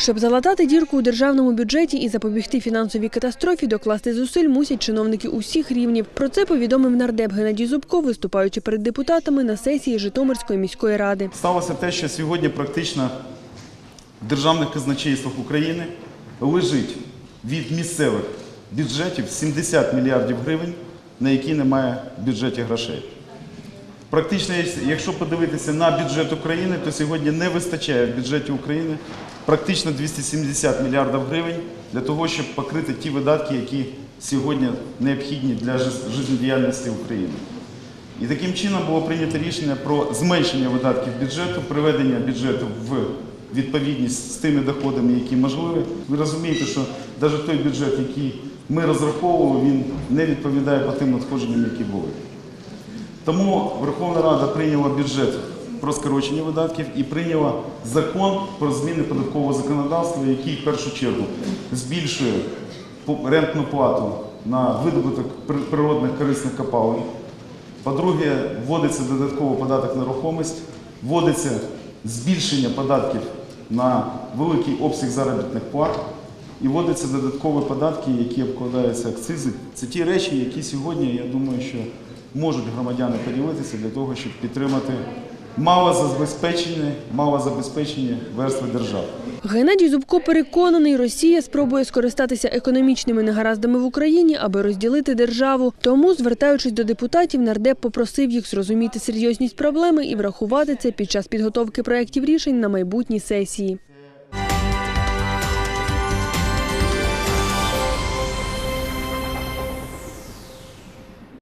Щоб залатати дірку у державному бюджеті і запобігти фінансовій катастрофі, докласти зусиль мусять чиновники усіх рівнів. Про це повідомив нардеп Геннадій Зубко, виступаючи перед депутатами на сесії Житомирської міської ради. Сталося те, що сьогодні практично в державних казначействах України лежить від місцевих бюджетів 70 мільярдів гривень, на які немає в бюджеті грошей. Практично, якщо подивитися на бюджет України, то сьогодні не вистачає в бюджеті України практично 270 мільярдів гривень для того, щоб покрити ті видатки, які сьогодні необхідні для життєдіяльності України. І таким чином було прийнято рішення про зменшення видатків бюджету, приведення бюджету в відповідність з тими доходами, які можливі. Ви розумієте, що навіть той бюджет, який ми розраховували, він не відповідає по тим надходженням, які були. Тому Верховна Рада прийняла бюджет про скорочення видатків і прийняла закон про зміни податкового законодавства, який в першу чергу збільшує рентну плату на видобуток природних корисних копалин. По-друге, вводиться додатковий податок на рухомість, вводиться збільшення податків на великий обсяг заробітних плат і вводяться додаткові податки, які обкладаються акцизи. Це ті речі, які сьогодні, я думаю, що можуть громадяни поділитися для того, щоб підтримати малозабезпечені, малозабезпечені верстви держави. Геннадій Зубко переконаний, Росія спробує скористатися економічними негараздами в Україні, аби розділити державу. Тому, звертаючись до депутатів, нардеп попросив їх зрозуміти серйозність проблеми і врахувати це під час підготовки проєктів рішень на майбутній сесії.